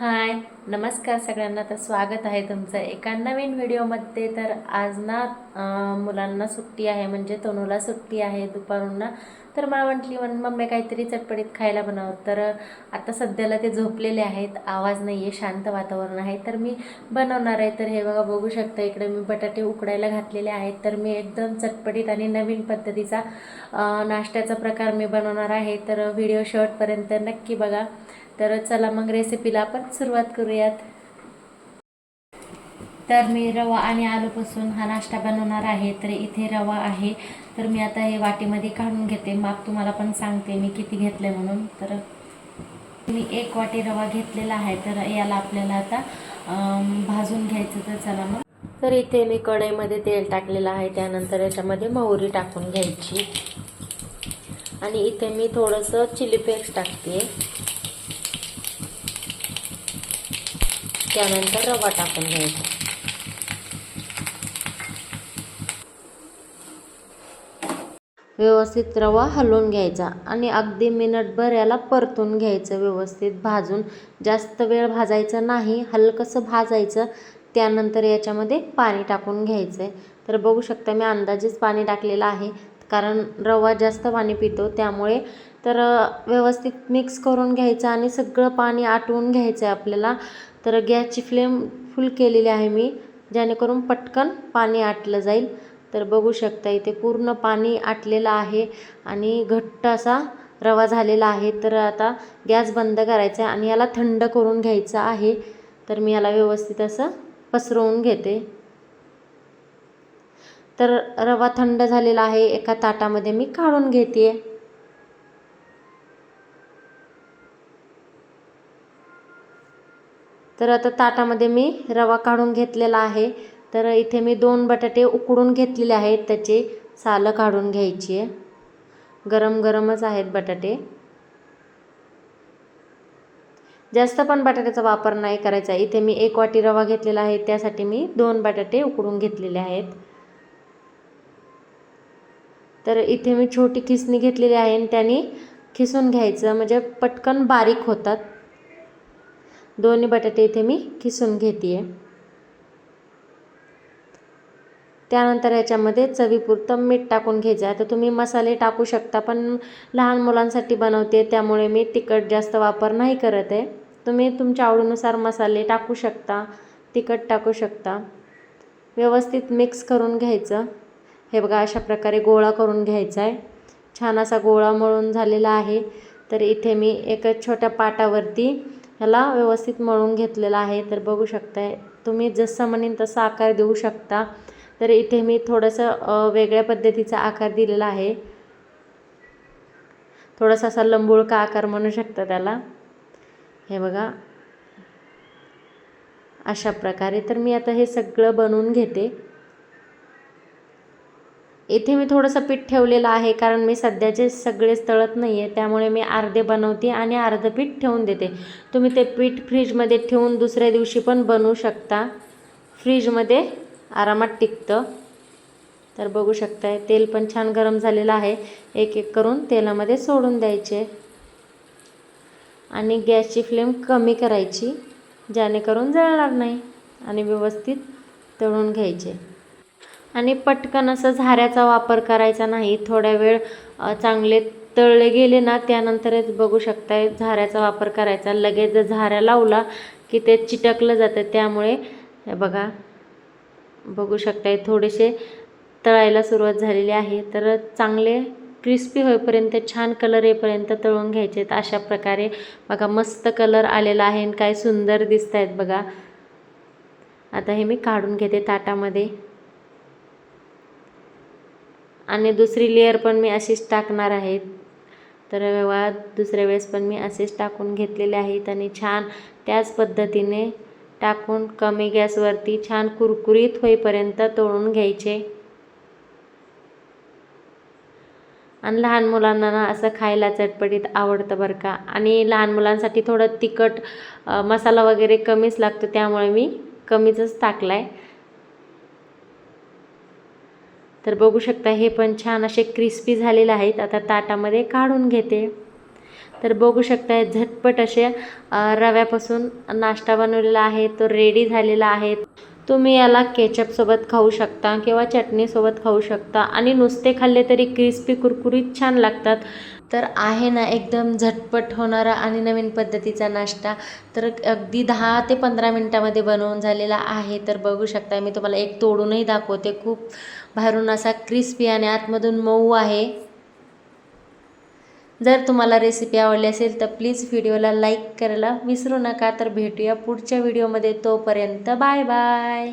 हाय नमस्कार सगळ्यांना. तर स्वागत आहे तुमचं एका नवीन व्हिडिओमध्ये. तर आज ना मुलांना सुट्टी आहे म्हणजे तनूला सुट्टी आहे दुपारून. ना तर मला म्हटली म्हण मम्मी काहीतरी चटपटीत खायला बनव. तर आता सध्याला ते झोपलेले आहेत. आवाज नाही आहे शांत वातावरण आहे. तर मी बनवणार आहे. तर हे बघा बघू शकता इकडे मी बटाटे उकडायला घातलेले आहेत. तर मी एकदम चटपटीत आणि नवीन पद्धतीचा नाश्त्याचा प्रकार मी बनवणार आहे. तर व्हिडिओ शेवटपर्यंत नक्की बघा. तर चला मग रेसिपीला आपण सुरुवात करूयात. तर मी रवा आणि आलूपासून हा नाश्ता बनवणार आहे. तर इथे रवा आहे. तर मी आता हे वाटीमध्ये काढून घेते. माप तुम्हाला पण सांगते मी किती घेतले म्हणून. तर मी एक वाटी रवा घेतलेला आहे. तर याला आपल्याला आता भाजून घ्यायचं. तर चला मग. तर इथे मी कढईमध्ये तेल टाकलेलं आहे. त्यानंतर याच्यामध्ये मोहरी टाकून घ्यायची. आणि इथे मी थोडंसं चिली फ्लेक्स टाकते. त्यानंतर रवा टाकून घ्यायचा. व्यवस्थित रवा हलवून घ्यायचा आणि अगदी मिनटभर याला परतून घ्यायचं व्यवस्थित भाजून. जास्त वेळ भाजायचं नाही हलकंसं भाजायचं. त्यानंतर याच्यामध्ये पाणी टाकून घ्यायचं आहे तर बघू शकता मी अंदाजेच पाणी टाकलेलं आहे. कारण रवा जास्त पाणी पितो त्यामुळे तर व्यवस्थित मिक्स करून घ्यायचं आणि सगळं पाणी आटवून घ्यायचं आहे आपल्याला. तर गॅसची फ्लेम फुल केलेली आहे मी जेणेकरून पटकन पाणी आटलं जाईल. तर बघू शकता इथे पूर्ण पाणी आटलेलं आहे आणि घट्ट असा रवा झालेला आहे. तर आता गॅस बंद करायचा आहे आणि याला थंड करून घ्यायचं आहे. तर मी याला व्यवस्थित असं पसरवून घेते. तर रवा थंड झालेला आहे एका ताटामध्ये मी काढून घेते तर आता ताटामध्ये मी रवा काढून घेतलेला आहे. तर इथे मी दोन बटाटे उकडून घेतलेले आहेत. त्याचे सालं काढून घ्यायची आहे. गरम गरमच आहेत बटाटे. जास्त पण बटाट्याचा वापर नाही करायचा. इथे मी एक वाटी रवा घेतलेला आहे. त्यासाठी मी दोन बटाटे उकडून घेतलेले आहेत. तर इथे मी छोटी खिसणी घेतलेली आहे आणि त्याने खिसून घ्यायचं. म्हणजे पटकन बारीक होतात. दोन्ही बटाटे इथे मी खिसून घेते आहे त्यानंतर याच्यामध्ये चवीपुरतं मीठ टाकून घ्यायचं आहे. तर तुम्ही मसाले टाकू शकता पण लहान मुलांसाठी बनवते त्यामुळे मी तिखट जास्त वापर नाही करत आहे. तुम्ही तुमच्या आवडीनुसार मसाले टाकू शकता तिखट टाकू शकता. व्यवस्थित मिक्स करून घ्यायचं. हे बघा अशा प्रकारे गोळा करून घ्यायचा आहे. छान असा गोळा मळून झालेला आहे. तर इथे मी एका छोट्या पाटावरती ह्याला व्यवस्थित मळून घेतलेला आहे. तर बघू शकताय तुम्ही जसं म्हणेन तसा आकार देऊ शकता. तर इथे मी थोडंसं वेगळ्या पद्धतीचा आकार दिलेला आहे. थोडासा असा लंबुळका आकार म्हणू शकता त्याला. हे बघा. अशा प्रकारे. तर मी आता हे सगळं बनवून घेते. इथे मी थोडंसं पीठ ठेवलेलं आहे कारण मी सध्याचे सगळेच तळत नाही आहे त्यामुळे मी अर्धे बनवते आणि अर्धं पीठ ठेवून देते. तुम्ही ते पीठ फ्रीजमध्ये ठेवून दुसऱ्या दिवशी पण बनवू शकता. फ्रीजमध्ये आरामात टिकतं. तर बघू शकताय तेल पण छान गरम झालेलं आहे. एक एक करून तेलामध्ये सोडून द्यायचे. आणि गॅसची फ्लेम कमी करायची जेणेकरून जळणार नाही. आणि व्यवस्थित तळून घ्यायचे. आणि पटकन असं झाऱ्याचा वापर करायचा नाही. थोड्या वेळ चांगले तळले गेले ना त्यानंतरच बघू शकताय झाऱ्याचा वापर करायचा. लगेच जर झाऱ्या लावला की ते चिटकलं जातं. त्यामुळे बघा बघू शकताय थोडेसे तळायला सुरुवात झालेली आहे. तर चांगले क्रिस्पी होईपर्यंत छान कलर येईपर्यंत तळून घ्यायचे आहेत अशा प्रकारे बघा मस्त कलर आलेला आहे आणि काय सुंदर दिसत आहेत बघा. आता हे मी काढून घेते ताटामध्ये. आणि दुसरी लेअर पण मी अशीच टाकणार आहे तर वेळा दुसऱ्या वेळेस पण मी असेच टाकून घेतलेले आहेत आणि छान त्याच पद्धतीने टाकून कमी गॅसवरती छान कुरकुरीत होईपर्यंत तळून घ्यायचे. आणि लहान मुलांना ना असं खायला चटपटीत आवडतं बरं का. आणि लहान मुलांसाठी थोडं तिखट मसाला वगैरे कमीच लागतो त्यामुळे मी कमीचच टाकला आहे तर बघू शकता हे पण छान असे क्रिस्पी झालेले आहेत. आता ताटामध्ये काढून घेते. तर बघू शकताय झटपट असे रव्यापासून नाश्ता बनवलेला आहे. तो रेडी झालेला आहे. तुम्ही याला केचपसोबत खाऊ शकता किंवा चटणीसोबत खाऊ शकता. आणि नुसते खाल्ले तरी क्रिस्पी कुरकुरीत छान लागतात. तर आहे ना एकदम झटपट होणारा आणि नवीन पद्धतीचा नाश्ता. तर अगदी दहा ते पंधरा मिनटामध्ये बनवून झालेला आहे. तर बघू शकता मी तुम्हाला एक तोडूनही दाखवते. खूप बाहेरून असा क्रिस्पी आणि आतमधून मऊ आहे. जर तुम्हाला रेसिपी आवडली असेल तर प्लीज व्हिडिओला लाईक करायला विसरू नका. तर भेटूया पुढच्या व्हिडिओमध्ये तोपर्यंत बाय बाय